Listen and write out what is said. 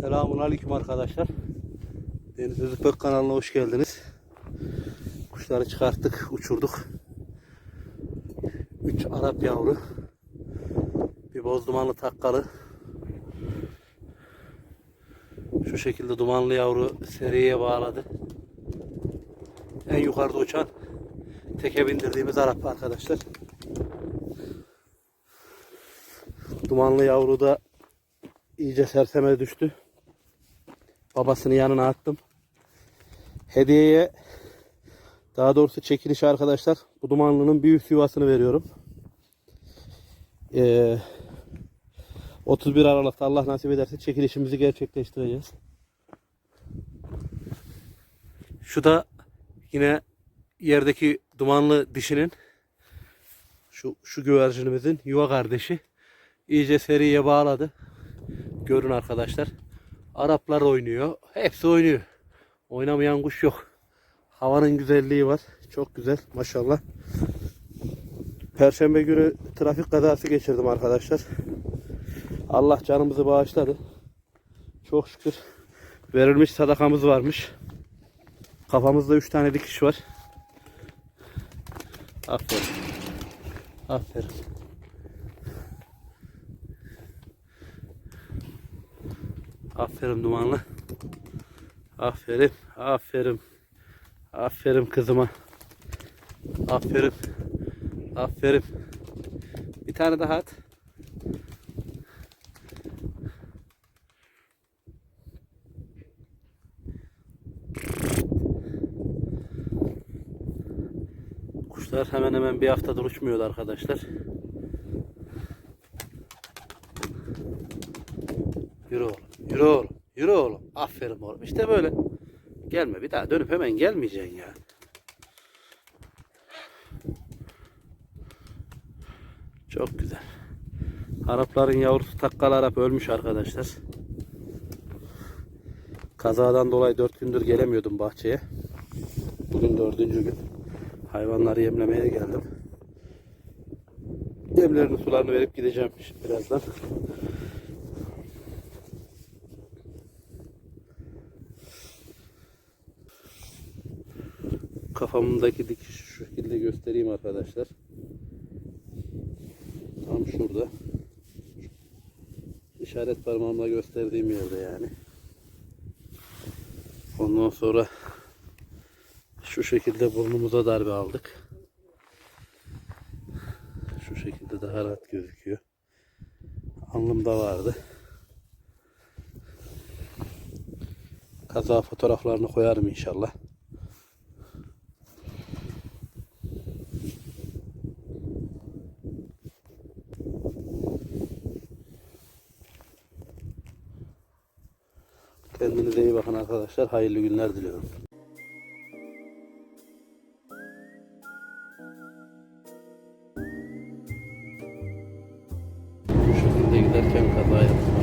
Selamun Aleyküm arkadaşlar. Deniz Özükbek kanalına hoş geldiniz. Kuşları çıkarttık, uçurduk. 3 Arap yavru. Bir boz dumanlı takkalı. Şu şekilde dumanlı yavru seriye bağladı. En yukarıda uçan teke bindirdiğimiz Arap arkadaşlar. Dumanlı yavru da iyice serseme düştü. Babasını yanına attım. Hediyeye daha doğrusu çekiliş arkadaşlar. Bu dumanlının bir üst yuvasını veriyorum. Ee, 31 Aralık'ta Allah nasip ederse çekilişimizi gerçekleştireceğiz. Şu da yine yerdeki dumanlı dişinin şu, şu güvercinimizin yuva kardeşi iyice seriye bağladı. Görün arkadaşlar. Araplar oynuyor. Hepsi oynuyor. Oynamayan kuş yok. Havanın güzelliği var. Çok güzel maşallah. Perşembe günü trafik kazası geçirdim arkadaşlar. Allah canımızı bağışladı. Çok şükür verilmiş sadakamız varmış. Kafamızda 3 tane dikiş var. Aferin. Aferin. Aferin dumanlı. Aferin. Aferin. Aferin kızıma. Aferin. Aferin. Bir tane daha at. Kuşlar hemen hemen bir haftadır uçmuyordu arkadaşlar. Yürü oğlum. Yürü oğlum. Yürü oğlum. Aferin oğlum. İşte böyle. Gelme bir daha dönüp hemen gelmeyeceksin ya. Çok güzel. Arapların yavrusu takkal Arap ölmüş arkadaşlar. Kazadan dolayı dört gündür gelemiyordum bahçeye. Bugün dördüncü gün. Hayvanları yemlemeye geldim. Yemlerini sularını verip gideceğim birazdan. Kafamdaki dikiş şu şekilde göstereyim arkadaşlar. Tam şurada. İşaret parmağımla gösterdiğim yerde yani. Ondan sonra şu şekilde burnumuza darbe aldık. Şu şekilde daha rahat gözüküyor. Alnımda vardı. Kaza fotoğraflarını koyarım inşallah. Kendinize iyi bakın arkadaşlar. Hayırlı günler diliyorum. giderken kaza yaptım.